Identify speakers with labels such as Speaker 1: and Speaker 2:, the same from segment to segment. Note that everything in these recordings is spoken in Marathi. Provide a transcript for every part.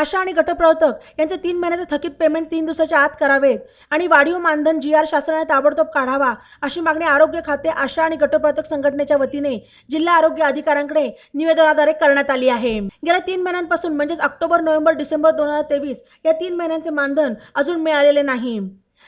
Speaker 1: आशा आणि गटप्रवर्तक यांचे तीन महिन्याचे थकीत पेमेंट तीन दिवसाच्या आत करावेत. आणि वाढीव मानधन जी आर शासनाने ताबडतोब काढावा अशी मागणी आरोग्य खाते आशा आणि गटप्रवर्तक संघटनेच्या वतीने जिल्हा आरोग्य अधिकाऱ्यांकडे निवेदनाद्वारे करण्यात आली आहे. गेल्या तीन महिन्यांपासून म्हणजेच ऑक्टोबर नोव्हेंबर डिसेंबर दोन हजार तेवीस या तीन महिन्यांचे मानधन अजून मिळालेले नाही.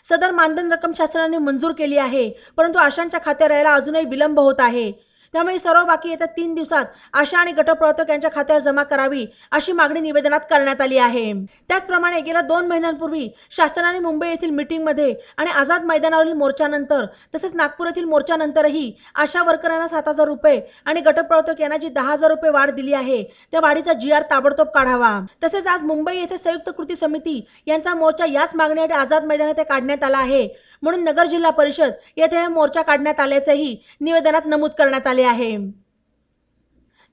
Speaker 1: सदर मानधन रक्कम शासनाने मंजूर केली आहे परंतु आशांच्या खात्यात राहायला अजूनही विलंब होत आहे. त्यामुळे सर्व बाकी येत्या तीन दिवसात आशा आणि गटप्रवर्तक यांच्या खात्यावर जमा करावी अशी मागणी निवेदनात करण्यात आली आहे. त्याचप्रमाणे गेल्या दोन महिन्यांपूर्वी शासनाने मुंबई येथील मीटिंगमध्ये आणि आझाद मैदानावरील मोर्चानंतर तसेच नागपूर येथील मोर्चानंतरही आशा वर्करांना सात हजार रुपये आणि गटप्रवर्तक यांना जी दहा हजार रुपये वाढ दिली आहे त्या वाढीचा जी आर ताबडतोब काढावा. तसेच आज मुंबई येथे संयुक्त कृती समिती यांचा मोर्चा याच मागणीसाठी आझाद मैदान येथे काढण्यात आला आहे. म्हणून नगर जिल्हा परिषद येथे हा मोर्चा काढण्यात आल्याचेही निवेदनात नमूद करण्यात आले आहे.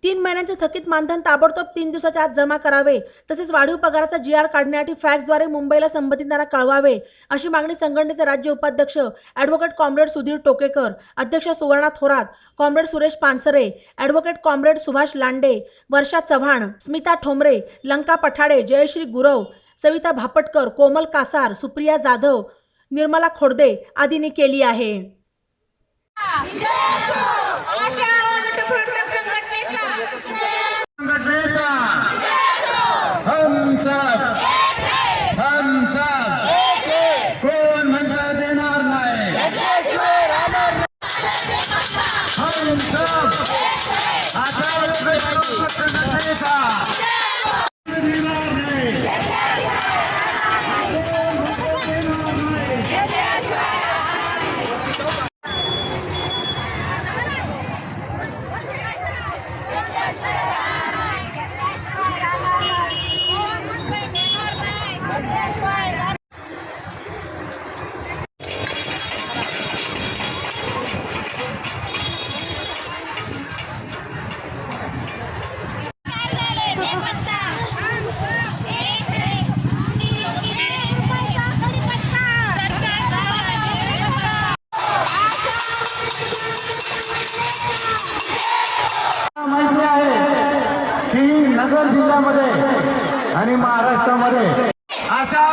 Speaker 1: तीन महिन्यांचे थकीत मानधन ताबडतोब तीन दिवसाच्या आत जमा करावे. तसेच वाढीव पगाराचा जी आर काढण्यासाठी फॅक्सद्वारे मुंबईला संबंधितांना कळवावे अशी मागणी संघटनेचे राज्य उपाध्यक्ष ॲडव्होकेट कॉम्रेड सुधीर टोकेकर अध्यक्ष Suvarna Thorat comrade Suresh Pansare advocate comrade Subhash Lande Varsha Chavan Smita Thombre Lanka Pathade Jayashree Gurav Savita Bhapatkar Komal Kasar Supriya Jadhav Nirmala Khodade आदींनी केली आहे.
Speaker 2: जिल्ह्यामध्ये आणि महाराष्ट्रामध्ये. अशा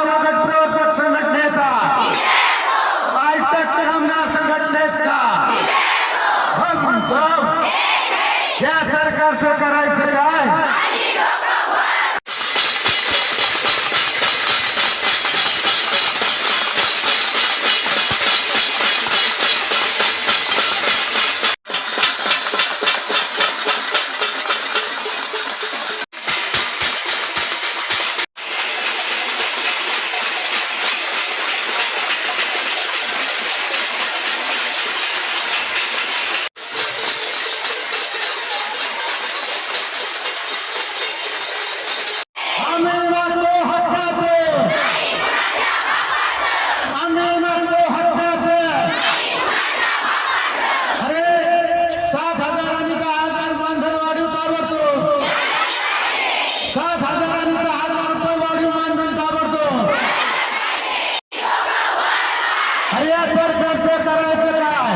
Speaker 2: या सरकारचं करायचं काय?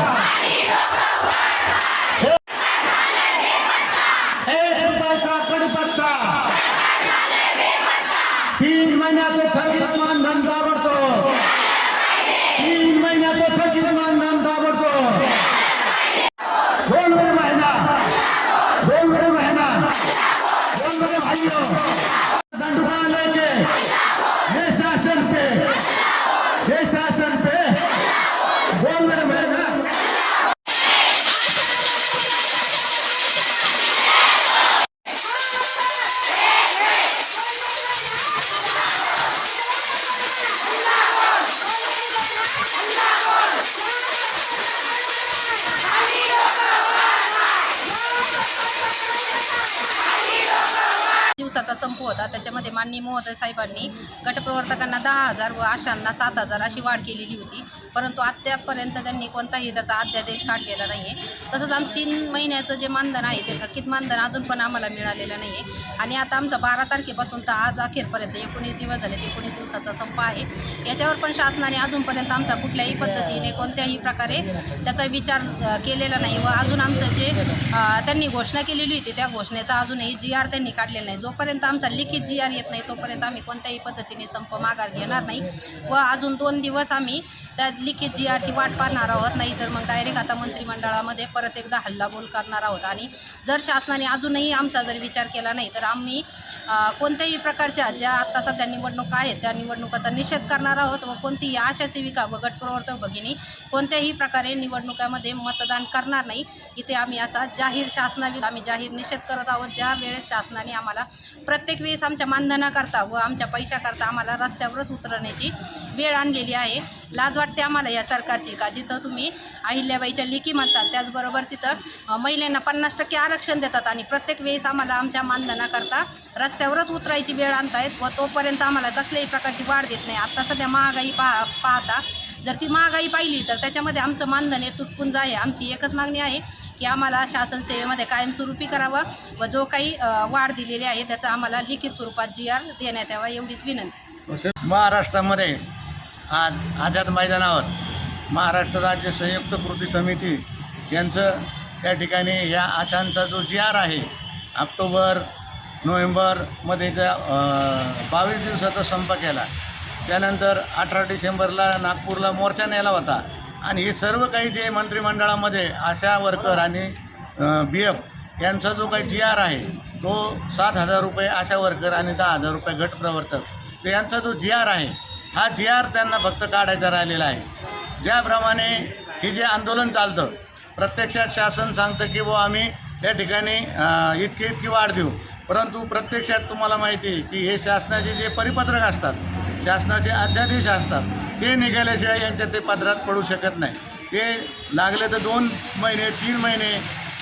Speaker 2: एक रुपयाचा कडीपत्ता. तीन महिन्याचं थकीत मानधन ताबडतो तीन महिन्याचे थकीत
Speaker 3: संप होता. त्याच्यामध्ये माननीय महोदय साहेबांनी गटप्रवर्तकांना दहा हजार व आशांना सात हजार अशी वाढ केलेली होती. परंतु अद्यापपर्यंत त्यांनी कोणताही त्याचा अध्यादेश काढलेला नाही आहे तसंच आम तीन महिन्याचं जे मानधन आहे ते थकीत मानधन अजून पण आम्हाला मिळालेलं नाही आहे आणि आता आमचा बारा तारखेपासून तर आज अखेरपर्यंत एकोणीस दिवस झाले एकोणीस दिवसाचा संप आहे. याच्यावर पण शासनाने अजूनपर्यंत आमचा कुठल्याही पद्धतीने कोणत्याही प्रकारे त्याचा विचार केलेला नाही व अजून आमचं जे त्यांनी घोषणा केलेली होती त्या घोषणेचा अजूनही जी आर त्यांनी काढलेला नाही. जोपर्यंत आमचा लिखित जी आर येत नाही तोपर्यंत आम्ही कोणत्याही पद्धतीने संप माघार घेणार नाही. व अजून दोन दिवस आम्ही त्या लिखित जी आरची वाट पाहणार आहोत. नाही तर मग डायरेक्ट आता मंत्रिमंडळामध्ये परत एकदा हल्लाबोल करणार आहोत. आणि जर शासनाने अजूनही आमचा जर विचार केला नाही तर आम्ही कोणत्याही प्रकारच्या ज्या आत्ता सध्या निवडणुका आहेत त्या निवडणुकाचा निषेध करणार आहोत. व कोणतीही आशा सेविका व गटप्रवर्तक भगिनी कोणत्याही प्रकारे निवडणुकामध्ये मतदान करणार नाही. इथे आम्ही असा जाहीर शासनाविरुद्ध आम्ही जाहीर निषेध करत आहोत. ज्या वेळेस शासनाने आम्हाला प्रत्येक प्रत्येक वेळेस आमच्या मानधनाकरता व आमच्या पैशाकरता आम्हाला रस्त्यावरच उतरण्याची वेळ आणलेली आहे. लाज वाटते आम्हाला या सरकारची का? जिथं तुम्ही अहिल्याबाईच्या लेखी म्हणतात त्याचबरोबर तिथं महिलांना पन्नास टक्के आरक्षण देतात आणि प्रत्येक वेळेस आम्हाला आमच्या मानधनाकरता रस्त्यावरच उतरायची वेळ आणतायत व तोपर्यंत आम्हाला कसल्याही प्रकारची वाढ देत नाही. आत्ता सध्या महागाई पा पाहता जर ती महागाई पाहिली तर त्याच्यामध्ये आमचं मानधन हे तुटपून आहे आमची एकच मागणी आहे की आम्हाला शासन सेवेमध्ये कायमस्वरूपी करावं व जो काही वाढ दिलेली आहे त्याचा आम्हाला लिखित स्वरूपात जी आर देण्यात यावा एवढीच विनंती.
Speaker 2: महाराष्ट्रामध्ये आज आझाद मैदानावर महाराष्ट्र राज्य संयुक्त कृती समिती यांचं त्या ठिकाणी या आशांचा जो जी आर आहे ऑक्टोबर नोव्हेंबरमध्ये त्या बावीस दिवसाचा संप केला. त्यानंतर अठरा डिसेंबरला नागपूरला मोर्चा नेला होता. आणि हे सर्व काही जे मंत्रिमंडळामध्ये आशा वर्कर आणि बी एफ यांचा जो काही जी आर आहे तो सात हजार रुपये आशा वर्कर आणि दहा हजार रुपये गट प्रवर्तक तर यांचा जो जी आर आहे हा जी आर त्यांना फक्त काढायचा राहिलेला आहे. ज्याप्रमाणे हे जे आंदोलन चालतं प्रत्यक्षात शासन सांगतं की बुवा आम्ही या ठिकाणी इतकी इतकी वाढ देऊ. परंतु प्रत्यक्षात तुम्हाला माहिती आहे की हे शासनाचे जे परिपत्रक असतात शासनाचे अध्यादेश असतात ते निघाल्याशिवाय यांच्या ते पदरात पडू शकत नाही. ते लागले तर दोन महिने तीन महिने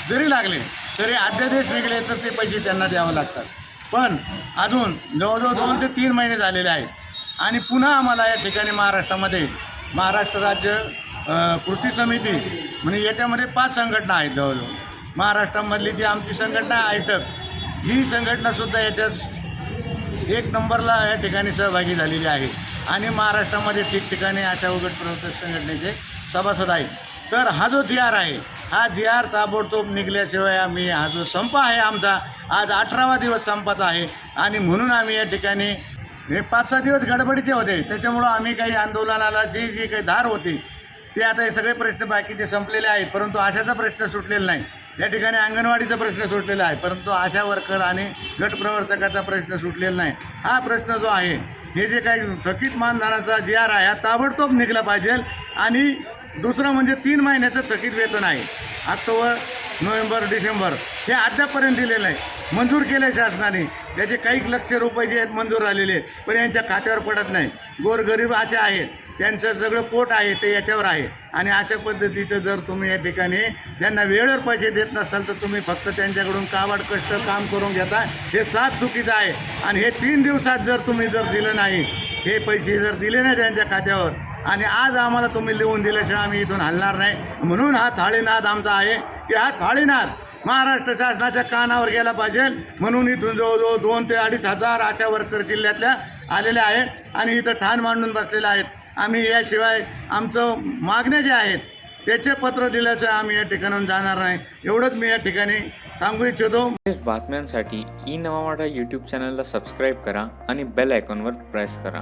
Speaker 2: जरी लागले तरी अध्यादेश निघाले तर ते पैसे त्यांना द्यावं लागतात. पण अजून जवळजवळ दोन ते तीन महिने झालेले आहेत. आणि पुन्हा आम्हाला या ठिकाणी महाराष्ट्रामध्ये महाराष्ट्र राज्य कृती समिती म्हणजे याच्यामध्ये पाच संघटना आहेत जवळजवळ. महाराष्ट्रामधली जी आमची संघटना आयटक ही संघटनासुद्धा याच्यात एक नंबरला या ठिकाणी सहभागी झालेली आहे. आणि महाराष्ट्रामध्ये ठिकठिकाणी अशा उघड प्रवर्तक संघटनेचे सभासद आहेत. तर हा जो जी आर आहे हा जी आर ताबडतोब निघल्याशिवाय आम्ही हा जो संप आहे आमचा आज अठरावा दिवस संपत आहे. आणि म्हणून आम्ही या ठिकाणी हे पाच सहा दिवस गडबडीचे होते. त्याच्यामुळं आम्ही काही आंदोलनाला जी जी काही धार होती ते आता हे सगळे प्रश्न बाकीचे संपलेले आहेत. परंतु आशाचा प्रश्न सुटलेला नाही. या ठिकाणी अंगणवाडीचा प्रश्न सुटलेला आहे. परंतु आशा वर्कर आणि गटप्रवर्तकाचा प्रश्न सुटलेला नाही. हा प्रश्न जो आहे हे जे काही थकीत मानधनाचा जी आर आहे हा ताबडतोब निघला पाहिजे आणि दुसरं म्हणजे तीन महिन्याचं थकीत वेतन आहे. ऑक्टोबर नोव्हेंबर डिसेंबर हे अद्यापपर्यंत दिलेलं आहे मंजूर केलं आहे शासनाने. त्याचे काही लक्ष रुपये जे आहेत मंजूर आलेले पण यांच्या खात्यावर पडत नाही. गोरगरीब असे आहेत. त्यांचं सगळं पोट आहे ते याच्यावर आहे. आणि अशा पद्धतीचं जर तुम्ही या ठिकाणी त्यांना वेळेवर पैसे देत नसाल तर तुम्ही फक्त त्यांच्याकडून काबाड कष्ट काम करून घेता. हे सात चुकीचं आहे. आणि हे तीन दिवसात जर तुम्ही जर दिलं नाही हे पैसे जर दिले नाही त्यांच्या खात्यावर आणि आज आम्हाला तुम्ही लिहून दिल्याशिवाय आम्ही इथून हलणार नाही. म्हणून हा थाळीनाद आमचा आहे की हा थाळीनाद महाराष्ट्र शासनाच्या कानावर गेला पाहिजे. म्हणून इथून जवळजवळ दोन ते अडीच हजार आशा वर्कर जिल्ह्यातल्या आलेल्या आहेत आणि इथं ठाण मांडून बसलेल्या आहेत. आम्ही याशिवाय आमचं मागण्या ज्या आहेत त्याचे पत्र दिल्याशिवाय आम्ही या ठिकाणाहून जाणार नाही. एवढंच मी या ठिकाणी सांगू इच्छितो.
Speaker 4: बातम्यांसाठी ई नवा यूट्यूब चॅनलला सबस्क्राईब करा आणि बेल आयकॉनवर प्रेस करा.